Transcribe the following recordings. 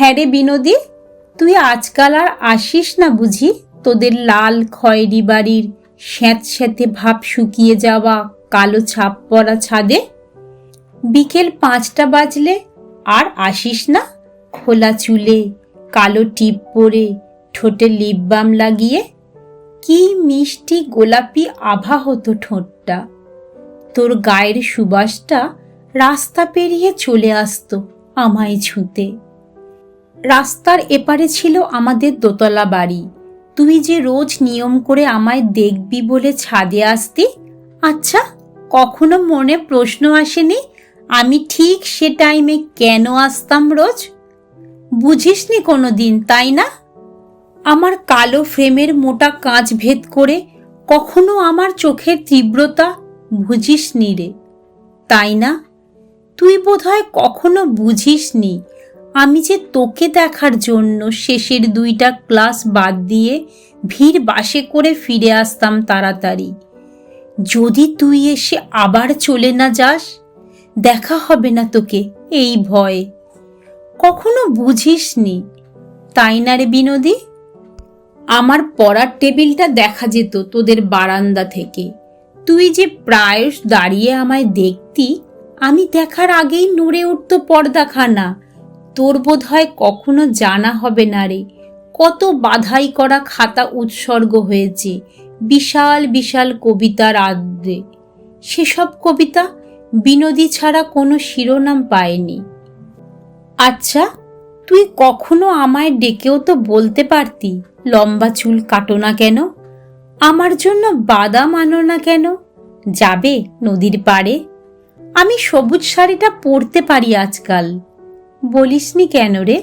হ্যাঁ রে বিনোদি, তুই আজকাল আর আসিস না বুঝি? তোদের লাল খয়েরি বাড়ির স্যাঁত স্যাঁতে ভাব শুকিয়ে যাওয়া কালো ছাপ পড়া ছাদে? বিকেল পাঁচটা বাজলে আর আসিস না? খোলা চুলে কালো টিপ পরে ঠোঁটে লিপ বাম লাগিয়ে? কি মিষ্টি গোলাপি আভা হতো ঠোঁটটা। তোর গায়ের সুবাসটা রাস্তা পেরিয়ে চলে আসতো আমায় ছুঁতে। রাস্তার এপারে ছিল আমাদের দোতলা বাড়ি। তুই যে রোজ নিয়ম করে আমায় দেখবি বলে ছাদে আসতি? আচ্ছা কখনো মনে প্রশ্ন আসেনি? আমি ঠিক সে টাইমে কেন আসতাম রোজ? বুঝিসনি কোনো দিন তাই না? আমার কালো ফ্রেমের মোটা কাঁচ ভেদ করে কখনো আমার চোখের তীব্রতা বুঝিসনি রে। তাই না? তুই বোধহয় কখনো বুঝিসনি আমি যে তোকে দেখার জন্য শেষের দুইটা ক্লাস বাদ দিয়ে ভিড় বাসে করে ফিরে আসতাম তাড়াতাড়ি। যদি তুই এসে আবার চলে না যাস, দেখা হবে না তোকে এই ভয়ে। কখনো বুঝিসনি? তাই না রে বিনোদী? আমার পড়ার টেবিলটা দেখা যেত তোদের বারান্দা থেকে। তুই যে প্রায়শ দাঁড়িয়ে আমায় দেখতি, আমি দেখার আগেই নড়ে উঠত পর্দাখানা। তোর বোধ হয় কখনো জানা হবে না রে। কত বাধাই করা খাতা উৎসর্গ হয়েছে। বিশাল বিশাল কবিতার আদ্রে। সেসব কবিতা বিনোদী ছাড়া কোনো শিরোনাম পায়নি। আচ্ছা তুই কখনো আমায় ডেকেও তো বলতে পারতি, লম্বা চুল কাটো না কেন? আমার জন্য বাদাম আনো না কেন? যাবে নদীর পাড়ে। আমি সবুজ শাড়িটা পরতে পারি আজকাল। বলিসনি কেন রে?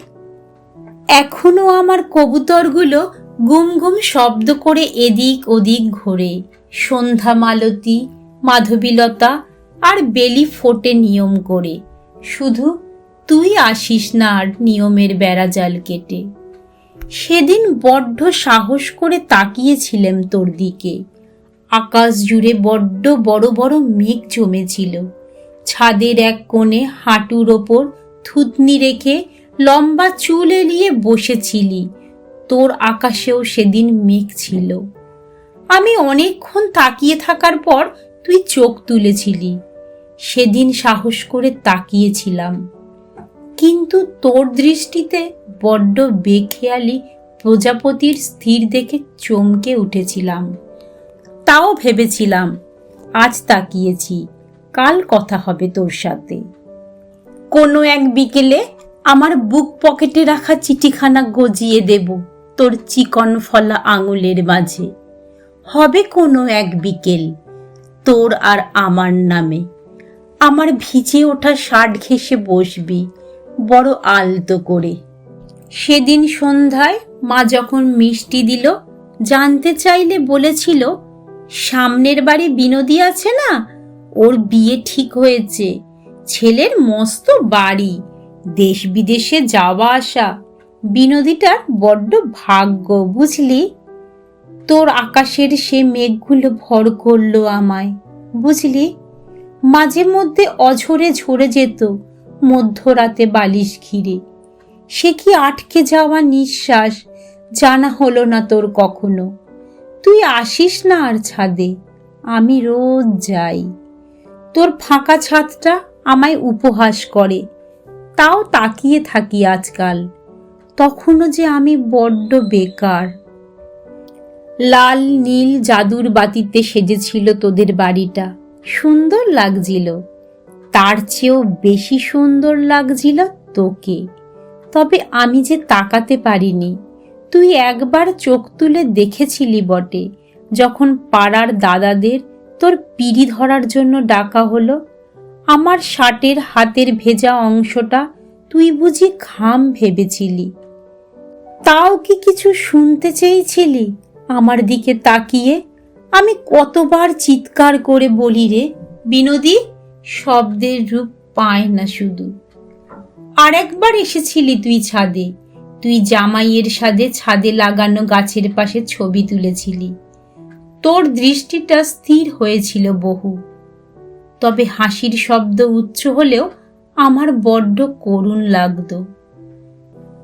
এখনও আমার কবুতরগুলো গুম গুম শব্দ করে এদিক ওদিক ঘোরে। সন্ধ্যা মালতী, মাধবীলতা আর বেলি ফোটে নিয়ম করে। শুধু তুই আসিস না আর নিয়মের বেড়াজাল কেটে। সেদিন বড্ড সাহস করে তাকিয়েছিলাম তোর দিকে। আকাশ জুড়ে বড্ড বড় বড় মেঘ জমেছিল। ছাদের এক কোণে হাঁটুর ওপর থুতনি রেখে লম্বা চুল এলিয়ে বসেছিলি। তোর আকাশেও সেদিন মেঘ ছিল। আমি অনেকক্ষণ তাকিয়ে থাকার পর তুই চোখ তুলেছিলি। সেদিন সাহস করে তাকিয়েছিলাম। কিন্তু তোর দৃষ্টিতে বড্ড বেখেয়ালি প্রজাপতির স্থির দেখে চমকে উঠেছিলাম। তাও ভেবেছিলাম, আজ তাকিয়েছি, কাল কথা হবে তোর সাথে। কোনো এক বিকেলে আমার বুক পকেটে রাখা চিঠিখানা গজিয়ে দেব তোর চিকন ফলা আঙুলের মাঝে। হবে কোনো এক বিকেল, তোর আর আমার নামে। আমার ভিজে ওঠা শার্ট ঘেসে বসবি বড় আলতো করে। সেদিন সন্ধ্যায় মা যখন মিষ্টি দিল, জানতে চাইলে বলেছিল, সামনের বাড়ি বিনোদী আছে না? ওর বিয়ে ঠিক হয়েছে। ছেলের মস্ত বাড়ি, দেশ বিদেশে যাওয়া আসা। বিনোদীটার বড্ড ভাগ্য, বুঝলি? তোর আকাশের সে মেঘগুলো ভর করল আমায়, বুঝলি? মাঝে মধ্যে অঝরে ঝরে যেত মধ্যরাতে বালিশ ঘিরে। সে কি আটকে যাওয়া নিঃশ্বাস, জানা হলো না তোর কখনো। তুই আসিস না আর ছাদে, আমি রোজ যাই। তোর ফাঁকা ছাদটা আমায় উপহাস করে। তাও তাকিয়ে থাকি আজকাল। তখনও যে আমি বড্ড বেকার। লাল, নীল জাদুর বাতিতে সেজেছিল তোদের বাড়িটা। সুন্দর লাগছিল। তার চেয়েও বেশি সুন্দর লাগছিল তোকে। তবে আমি যে তাকাতে পারিনি। তুই একবার চোখ তুলে দেখেছিলি বটে, যখন পাড়ার দাদাদের তোর পিড়ি ধরার জন্য ডাকা হলো। আমার শার্টের হাতের ভেজা অংশটা তুই বুঝি খাম ভেবেছিলি। তাও কি কিছু শুনতে চেয়েছিলি? আমার দিকে তাকিয়ে আমি কতবার চিৎকার করে বলি রে, বিনোদী, শব্দের রূপ পায় না শুধু। আরেকবার এসেছিলি তুই ছাদে, তুই জামাইয়ের সাথে ছাদে লাগানো গাছের পাশে ছবি তুলেছিলি। তোর দৃষ্টিটা স্থির হয়েছিল বহু। তবে হাসির শব্দ উচ্চ হলেও আমার বড্ড করুণ লাগতো।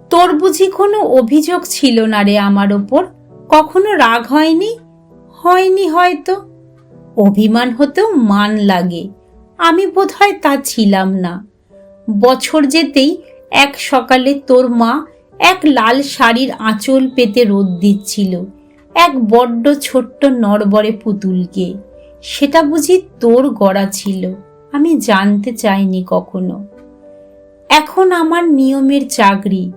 তোর বুঝি কোনো অভিযোগ ছিল না রে আমার ওপর? কখনো রাগ হয়নি? হয়নি হয়তো। অভিমান হতেও মান লাগে। আমি বোধহয় তা ছিলাম না। বছর যেতেই এক সকালে তোর মা এক লাল শাড়ির আঁচল পেতে রোদ দিচ্ছিল, এক বড্ড ছোট্ট নড়বড়ে পুতুলকে। সেটা বুঝি তোর গড়া ছিল, আমি জানতে চাইনি কখনো। এখন আমার নিয়মের চাকরি,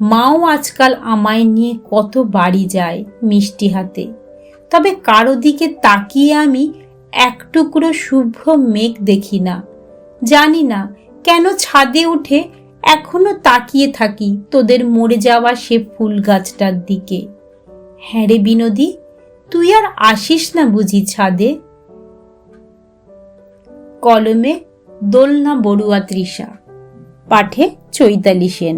মাও আজকাল আমায় নিয়ে কত বাড়ি যায় মিষ্টি হাতে। তবে কারও দিকে তাকিয়ে আমি এক টুকরো শুভ্র মেঘ দেখি না। জানি না কেন ছাদে উঠে এখনও তাকিয়ে থাকি তোদের মরে যাওয়া সে ফুল গাছটার দিকে। হ্যাঁ রে বিনোদী, তুই আর আসিস না বুঝি ছাদে? কলমে দোলনা বড়ুয়া তৃষা। পাঠে চৈতালি সেন।